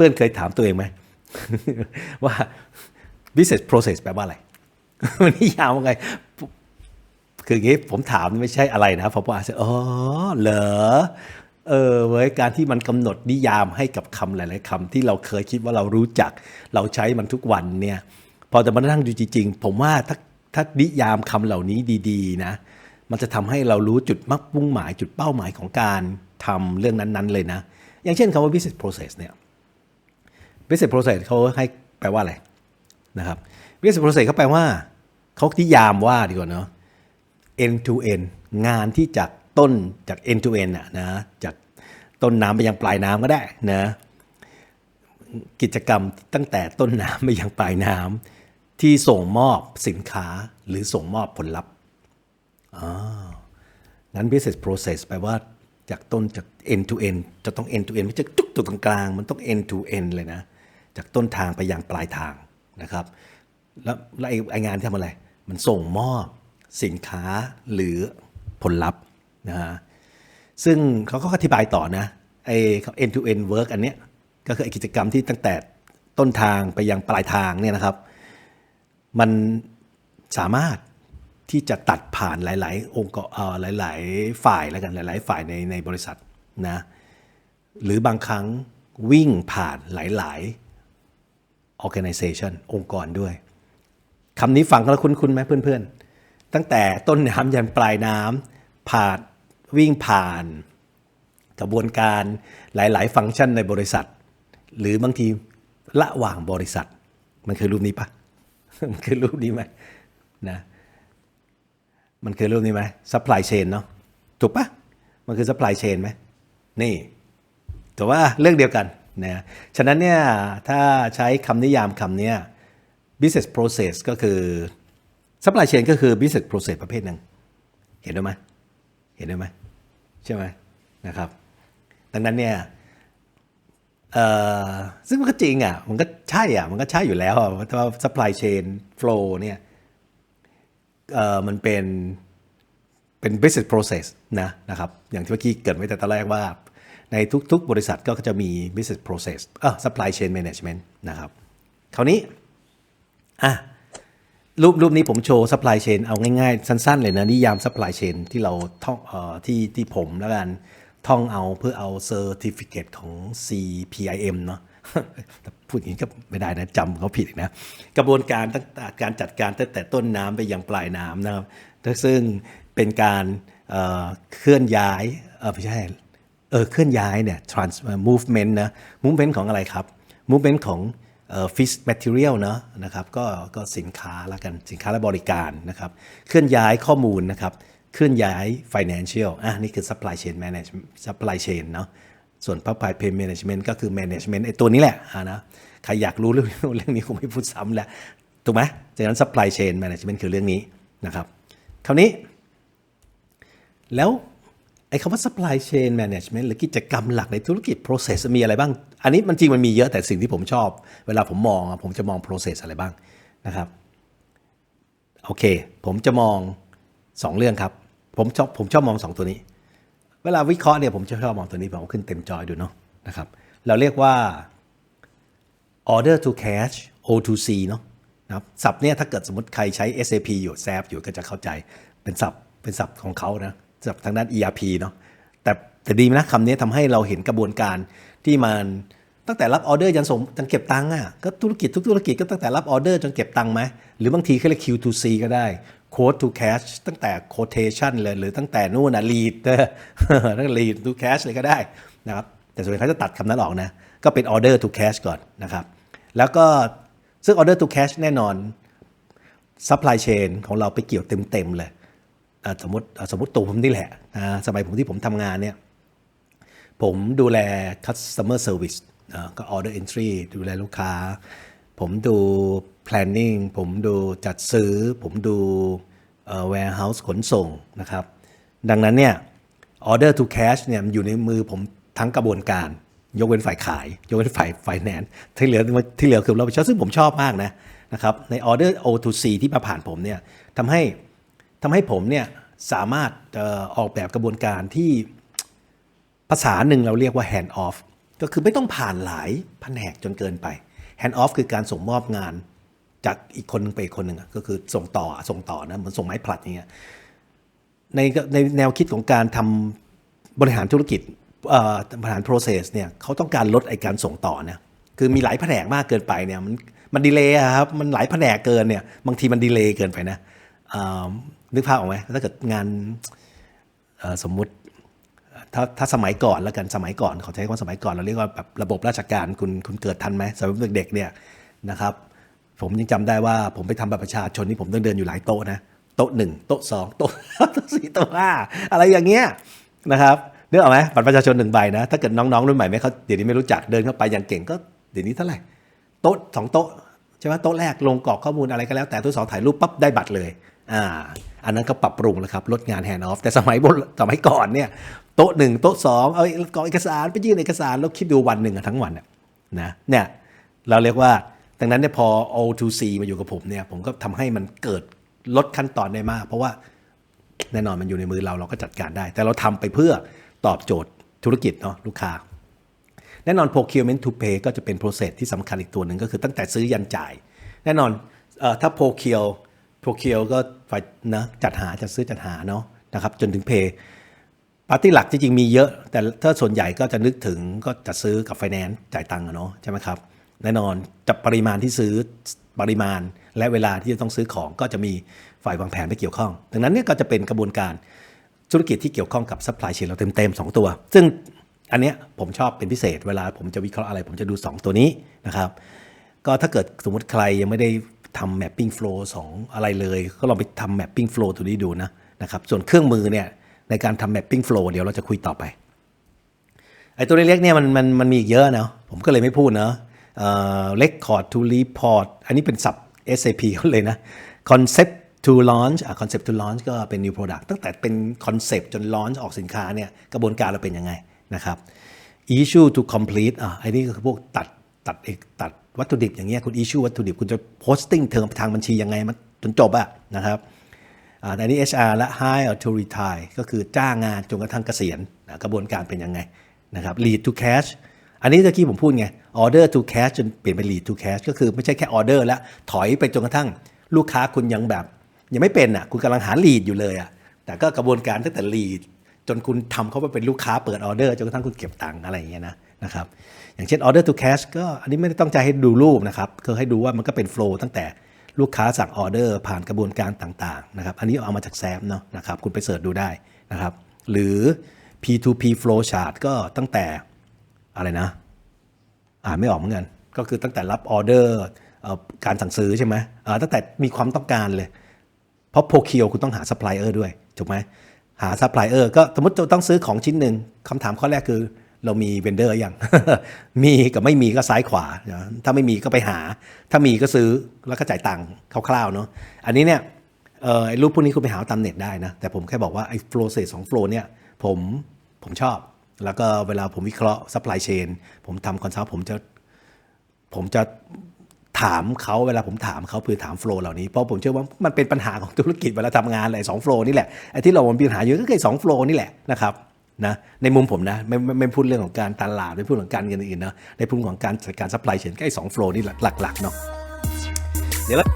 พื่อนเคยถามตัวเองไหมว่า business process แปลว่าอะไร มันนิยามว่าไง คืออย่างนี้ผมถามไม่ใช่อะไรนะผมว่าอ๋อเหรอเออเว้ยการที่มันกำหนดนิยามให้กับคำหลายๆคำที่เราเคยคิดว่าเรารู้จัก เราใช้มันทุกวันเนี่ย พอจะมานั่งดูจริงๆ ผมว่าถ้าถ้านิยามคำเหล่านี้ดีๆ นะ มันจะทำให้เรารู้จุดมักมุ่งหมายจุดเป้าหมายของการทำเรื่องนั้นๆเลยนะ อย่างเช่นคำว่า business process เนี่ย business process เขาให้แปลว่าอะไรนะครับ business process เขาแปลว่าเขานิยามว่าดีกว่าเนาะ end to end งานที่จากต้นจาก end to end อะนะจากต้นน้ำไปยังปลายน้ำก็ได้นะกิจกรรมตั้งแต่ต้นน้ำไปยังปลายน้ำที่ส่งมอบสินค้าหรือส่งมอบผลลัพธ์อ๋อนั้น business process แปลว่าจากต้นจาก end to end จะต้อง end to end ไม่ใช่จุกตัวตรงกลาง มันต้อง end to end เลยนะ จากต้นทางไปยังปลายทางนะครับ แล้วไอ้ไองานที่ทำอะไร มันส่งมอบสินค้าหรือผลลัพธ์นะฮะซึ่งเขาก็อธิบายต่อนะไอ้ end to end work อันเนี้ยก็คือไอ้กิจกรรมที่ตั้งแต่ต้นทางไปยังปลายทางเนี่ยนะครับ มันสามารถที่จะตัดผ่านหลาย ๆ องค์กรหลาย ๆ ฝ่ายแล้วกันหลาย ๆ ฝ่ายในในบริษัทนะหรือบางครั้งวิ่งผ่านหลายๆ organization องค์กรด้วยคำนี้ฟังแล้วคุ้นๆไหมเพื่อนๆ ตั้งแต่ต้นน้ำยันปลายน้ำผ่านวิ่งผ่าน กระบวนการหลายๆ ฟังก์ชันในบริษัท หรือบางทีระหว่างบริษัท มันคือรูปนี้ปะมันคือรูปนี้ไหมนะมันคือรูปนี้ไหม supply chain เนาะถูกปะมันคือ supply chain ไหมนี่ แต่ว่าเรื่องเดียวกัน นะฉะนั้นเนี่ยถ้าใช้คำนิยามคำเนี้ย business process ก็คือ supply chain ก็คือ business process ประเภทหนึ่ง เห็นด้วยไหมเห็นด้วยไหมใช่ไหมนะครับ ดังนั้นเนี่ยซึ่งมันก็จริงอะ มันก็ใช่อะ มันก็ใช่อยู่แล้วอะเพราะว่า supply chain flow เนี่ยมันเป็นเป็น business process นะนะครับ อย่างที่เมื่อกี้เกิดไว้แต่ตอนแรกว่า ในทุกๆ บริษัทก็จะมี business process เออ supply chain management นะครับคราวนี้อะรูปรูปนี้ผมโชว์ supply chain เอาง่ายๆ สั้นๆ เลยนะ นิยาม supply chain ที่เราท่องเอ่อที่ที่ผมแล้วกัน ท่องเอาเพื่อเอา certificate ของ CPIM เนาะพูดอย่างนี้ก็ไม่ได้นะจำเขาผิดนะ กระบวนการตั้งแต่การจัดการตั้งแต่ต้นน้ำไปยังปลายน้ำนะครับซึ่งเป็นการเเคลื่อนย้ายเออไม่ใช่ เออเคลื่อนย้ายเนี่ย trans movement นะ movement ของอะไรครับ movement ของเอ่อ fish material เนอะนะครับก็ก็สินค้าละกันสินค้าและบริการนะครับเคลื่อนย้ายข้อมูลนะครับเคลื่อนย้าย financial อะนี่คือ supply chain management supply chain เนาะส่วน supply chain management ก็คือ management ไอ้ตัวนี้แหละอะนะใครอยากรู้เรื่องนี้เรื่องนี้คงไม่พูดซ้ำแล้วถูกไหมจากนั้น supply chain management คือเรื่องนี้นะครับคราวนี้ แล้ว ไอ้คำว่า supply chain management หรือกิจกรรมหลักในธุรกิจ process มีอะไรบ้าง อันนี้มันจริงมันมีเยอะแต่สิ่งที่ผมชอบ เวลาผมมองผมจะมอง process อะไรบ้างนะครับ โอเค ผมจะมอง 2 เรื่องครับ ผมชอบผมชอบมอง 2 ตัวนี้ เวลาวิเคราะห์เนี่ยผมจะชอบมองตัวนี้ผมขึ้นเต็มจอยดูเนาะนะครับ เราเรียกว่า order to cash O2C เนาะนะครับศัพท์เนี่ยถ้าเกิดสมมติใครใช้ SAP อยู่ SAP อยู่ก็จะเข้าใจเป็นศัพท์เป็นศัพท์ของเขานะ ศัพท์ทางด้าน ERP เนาะแต่แต่ดีนะคำนี้ทำให้เราเห็นกระบวนการที่มันตั้งแต่รับออเดอร์ยันส่งจนเก็บตังค์อะก็ธุรกิจทุกธุรกิจก็ตั้งแต่รับออเดอร์จนเก็บตังค์ไหมหรือบางทีเขาเรียก Q2C ก็ได้ Quote to cash ตั้งแต่ quotation เลยหรือตั้งแต่นู่นนะ lead ตั้งแต่ lead to cash เลยก็ได้นะครับแต่ส่วนใหญ่เขาจะตัดคำนั้นออกนะ ก็เป็น order to cash ก่อนนะครับ แล้วก็ซึ่ง order to cash แน่นอน supply chain ของเราไปเกี่ยวเต็มๆเลย สมมติสมมติตัวผมนี่แหละอ่าสมัยผมที่ผมทำงานเนี่ย ผมดูแล customer service อ่าก็ order entry ดูแลลูกค้า ผมดู planning ผมดูจัดซื้อ ผมดู warehouse ขนส่งนะครับ ดังนั้นเนี่ย order to cash เนี่ยอยู่ในมือผมทั้งกระบวนการ ยกเว้นฝ่ายขาย ยกเว้นฝ่าย finance ที่เหลือที่เหลือคือเราไปชอบซึ่งผมชอบมากนะนะครับใน order O to C ที่มาผ่านผมเนี่ยทำให้ ทำให้ผมเนี่ยสามารถออกแบบกระบวนการที่ภาษาหนึ่งเราเรียกว่า hand off ก็คือไม่ต้องผ่านหลายแผนกจนเกินไป hand off คือการส่งมอบงานจากอีกคนหนึงไปอีกคนหนึ่งก็คือส่งต่อส่งต่อนะเหมือนส่งไม้ผลัดอย่างเงี้ยในในแนวคิดของการทำบริหารธุรกิจบริหาร process เนี่ยเขาต้องการลดไอการส่งต่อนะคือมีหลายแผนกมากเกินไปเนี่ยมันมันดีเลย์ครับมันหลายแผนกเกินเนี่ยบางทีมันดีเลย์เกินไปนะอ่า นึกภาพออกไหมถ้าเกิดงานสมมุติถ้าถ้าสมัยก่อนแล้วกันสมัยก่อนขาใช้คำว่าสมัยก่อนเราเรียกว่าแบบระบบราชการคุณคุณเกิดทันไหมสมัยเด็กๆเนี่ยนะครับ ผมยังจำได้ว่าผมไปทำบัตรประชาชนนี่ผมต้องเดินอยู่หลายโต๊ะนะโต๊ะหนึ่งโต๊ะสองโต๊ะสี่โต๊ะห้าอะไรอย่างเงี้ยนะครับนึกออกไหมบัตรประชาชนหนึ่งใบนะถ้าเกิดน้องๆรุ่นใหม่ไหมเขาเดี๋ยวนี้ไม่รู้จักเดินเข้าไปอย่างเก่งก็เดี๋ยวนี้เท่าไหร่โต๊ะสองโต๊ะใช่ไหมโต๊ะแรกลงกรอกข้อมูลอะไรก็แล้วแต่โต๊ะสองถ่ายรูปปั๊บได้บัตรเลยอ่า อันนั้นก็ปรับปรุงแล้วครับลดงานแฮนด์ออฟแต่สมัยบนสมัยก่อนเนี่ยโต๊ะหนึ่งโต๊ะสองเอากรอกเอกสารไปยื่นเอกสารแล้วคิดดูวันหนึ่งอะทั้งวันนะเนี่ยเราเรียกว่าดังนั้นเนี่ยพอ O2C มาอยู่กับผมเนี่ยผมก็ทำให้มันเกิดลดขั้นตอนได้มาก เพราะว่าแน่นอนมันอยู่ในมือเราเราก็จัดการได้ แต่เราทำไปเพื่อตอบโจทย์ธุรกิจเนาะลูกค้า แน่นอน procurement to pay ก็จะเป็น process ที่สำคัญอีกตัวหนึ่งก็คือตั้งแต่ซื้อยันจ่าย แน่นอนออถ้า procure procure ก็ฝ่ายนะจัดหาจัดซื้อจัดหาเนาะนะครับจนถึง pay ปาร์ตี้หลักจริงๆมีเยอะ แต่ถ้าส่วนใหญ่ก็จะนึกถึงก็จะซื้อกับไฟแนนซ์จ่ายตังค์เนาะใช่ไหมครับแน่นอนจะปริมาณที่ซื้อปริมาณ และเวลาที่จะต้องซื้อของก็จะมีฝ่ายวางแผนไปเกี่ยวข้อง ดังนั้นเนี่ยก็จะเป็นกระบวนการธุรกิจที่เกี่ยวข้องกับซัพพลายเชนเราเต็มๆ2ตัว ซึ่งอันเนี้ยผมชอบเป็นพิเศษ เวลาผมจะวิเคราะห์อะไร ผมจะดู 2 ตัวนี้นะครับ ก็ถ้าเกิดสมมติใครยังไม่ได้ ทำ mapping flow 2 อะไรเลย ก็ลองไปทำ mapping flow ตัวนี้ดูนะนะครับส่วนเครื่องมือเนี่ยในการทำ mapping flow เดี๋ยวเราจะคุยต่อไปไอ้ตัวเล็กๆเนี่ยมันมันมันมีอีกเยอะนะผมก็เลยไม่พูดเนาะเอ่อ record to report อันนี้เป็นศัพท์ SAP เขาเลยนะ concept to launch อะ concept to launch ก็เป็น new product ตั้งแต่เป็น concept จน launch ออกสินค้าเนี่ยกระบวนการเราเป็นยังไงนะครับ issue to complete อะไอ้นี่ก็คือพวกตัดตัดเอกตัด วัตถุดิบอย่างเงี้ยคุณ issue วัตถุดิบคุณจะ posting เทอมทางบัญชียังไงมันจนจบอะนะครับอ่นนี้ HR และ hire to retire ก็คือจ้างงานจนกระทั่งเกษียณนะกระบวนการเป็นยังไงนะครับ lead to cash อันนี้ตะกี้ผมพูดไง order to cash จนเปลี่ยนเป็น lead to cash ก็คือไม่ใช่แค่ order แล้วถอยไปจนกระทั่งลูกค้าคุณยังแบบ ยังไม่เป็นอะคุณกำลังหา lead อยู่เลยอะแต่ก็กระบวนการตั้งแต่ lead จนคุณทำเขาไปเป็นลูกค้าเปิดออเดอร์จนกระทั่งคุณเก็บตังค์อะไรอย่างเงี้ยนะ นะครับอย่างเช่น order to cash ก็อันนี้ไม่ได้ต้องใจให้ดูรูปนะครับคือให้ดูว่ามันก็เป็น flow ตั้งแต่ลูกค้าสั่งออเดอร์ผ่านกระบวนการต่างๆนะครับอันนี้เอามาจากแซมเนาะนะครับคุณไปเสิร์ชดูได้นะครับหรือ P2P flow chart ก็ตั้งแต่อะไรนะอ่านไม่ออกเหมือนกัน ก็คือตั้งแต่รับออเดอร์การสั่งซื้อใช่ไหมตั้งแต่มีความต้องการเลย เพราะโ r ร c คิวคุณต้องหาซัพพลายเออร์ด้วย ถูกไหมหาซัพพลายเออร์ก็สมมติจะต้องซื้อของชิ้นหนึ่งคำถามข้อแรกคือ เรามีเวนเดอร์ยัง มีกับไม่มีก็ซ้ายขวา ถ้าไม่มีก็ไปหา ถ้ามีก็ซื้อแล้วก็จ่ายตังค์คร่าวๆเนาะ อันนี้เนี่ยไอ้รูปพวกนี้คุณไปหาตามเน็ตได้นะ แต่ผมแค่บอกว่าไอ้โฟล์เซสสองโฟล์เนี่ยผมผมชอบ แล้วก็เวลาผมวิเคราะห์ซัพพลายเชนผมทำคอนซัลท์ผมจะผมจะถามเขาเวลาผมถามเขาคือถามโฟล์เหล่านี้เพราะผมเชื่อว่ามันเป็นปัญหาของธุรกิจเวลาทำงานอะไรสองโฟล์นี่แหละไอ้ที่เรามีปัญหาเยอะก็คือสองโฟล์นี่แหละนะครับ นะในมุมผมนะไม่ไม่ไม่พูดเรื่องของการตลาดไม่พูดของการเงินอื่นนะในมุมของการจัดการซัพพลายเชนก็ไอ้สองโฟล์นี่หลักๆเนาะเดี๋ยวแล้ว